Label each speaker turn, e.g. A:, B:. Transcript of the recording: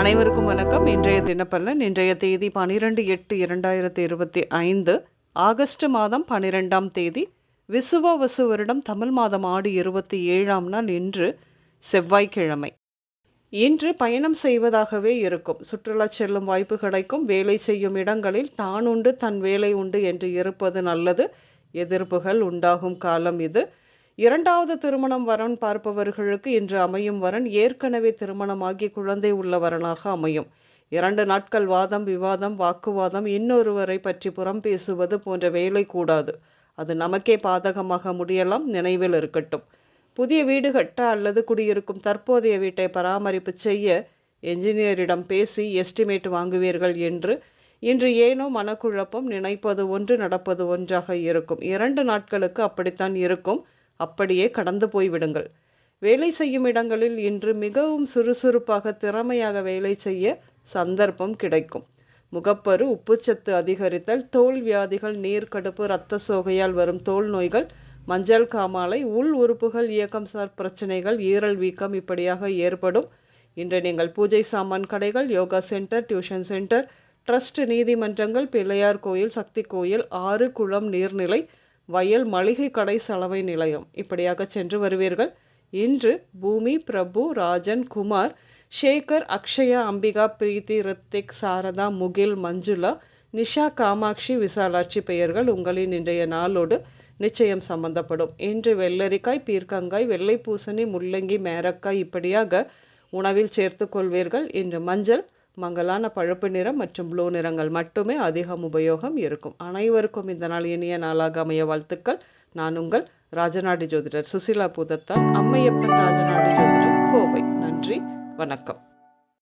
A: அனைவருக்கும் வணக்கம். இன்றைய தினப்பலன் இன்றைய தேதி பனிரெண்டு எட்டு இரண்டாயிரத்தி இருபத்தி ஐந்து ஆகஸ்ட் மாதம் பனிரெண்டாம் தேதி விசுவ வசு வருடம் தமிழ் மாதம் ஆடி இருபத்தி ஏழாம் நாள் இன்று செவ்வாய்க்கிழமை. இன்று பயணம் செய்வதாகவே இருக்கும். சுற்றுலா செல்லும் வாய்ப்பு கிடைக்கும். வேலை செய்யும் இடங்களில் தான் உண்டு தன் வேலை உண்டு என்று இருப்பது நல்லது. எதிர்ப்புகள் உண்டாகும் காலம் இது. இரண்டாவது திருமணம் வரன் பார்ப்பவர்களுக்கு இன்று அமையும் வரன் ஏற்கனவே திருமணமாகி குழந்தை உள்ளவரனாக அமையும். இரண்டு நாட்கள் வாதம் விவாதம் வாக்குவாதம் இன்னொருவரை பற்றி புறம் பேசுவது போன்ற வேலை கூடாது. அது நமக்கே பாதகமாக முடியலாம் நினைவில் இருக்கட்டும். புதிய வீடு கட்ட அல்லது குடியிருக்கும் தற்போதைய வீட்டை பராமரிப்பு செய்ய என்ஜினியரிடம் பேசி எஸ்டிமேட் வாங்குவீர்கள் என்று இன்று ஏனோ மனக்குழப்பம் நினைப்பது ஒன்று நடப்பது ஒன்றாக இருக்கும். இரண்டு நாட்களுக்கு அப்படித்தான் இருக்கும். அப்படியே கடந்து போய்விடுங்கள் வேலை செய்யும் இடங்களில் இன்று மிகவும் சுறுசுறுப்பாக திறமையாக வேலை செய்ய சந்தர்ப்பம் கிடைக்கும். முகப்பரு உப்புச்சத்து அதிகரித்தல் தோல் வியாதிகள் நீர்க்கடுப்பு இரத்த சோகையால் வரும் தோல் நோய்கள் மஞ்சள் காமாலை உள் உறுப்புகள் இயக்கம் சார் பிரச்சனைகள் ஈரல் வீக்கம் இப்படியாக ஏற்படும். இன்று நீங்கள் பூஜை சாமான் கடைகள் yoga centre tuition centre trust நீதிமன்றங்கள் பிள்ளையார் கோயில் சக்தி கோயில் ஆறு குளம் நீர்நிலை வயல் மளிகை கடை சலவை நிலையம். இப்படியாக சென்று வருவீர்கள். இன்று பூமி பிரபு ராஜன் குமார் ஷேகர் அக்ஷயா அம்பிகா பிரீத்தி ரித்திக் சாரதா முகில் மஞ்சுளா நிஷா காமாட்சி விசாலாட்சி பெயர்கள் உங்களின் இன்றைய நாளோடு நிச்சயம் சம்பந்தப்படும். இன்று வெள்ளரிக்காய் பீர்க்கங்காய் வெள்ளை பூசணி முள்ளங்கி மேரக்காய் இப்படியாக உணவில் சேர்த்து கொள்வீர்கள். இன்று மஞ்சள் மங்கலான பழுப்பு நிறம் மற்றும் ப்ளூ நிறங்கள் மட்டுமே அதிகம் உபயோகம் இருக்கும். அனைவருக்கும் இந்த நாள் இனிய நாளாக அமைய வாழ்த்துக்கள். நான் உங்கள் ராஜநாடி ஜோதிடர் சுசிலா பூதத்தான் அம்மையப்பன் ராஜநாடி ஜோதிடர் கோவை. நன்றி வணக்கம்.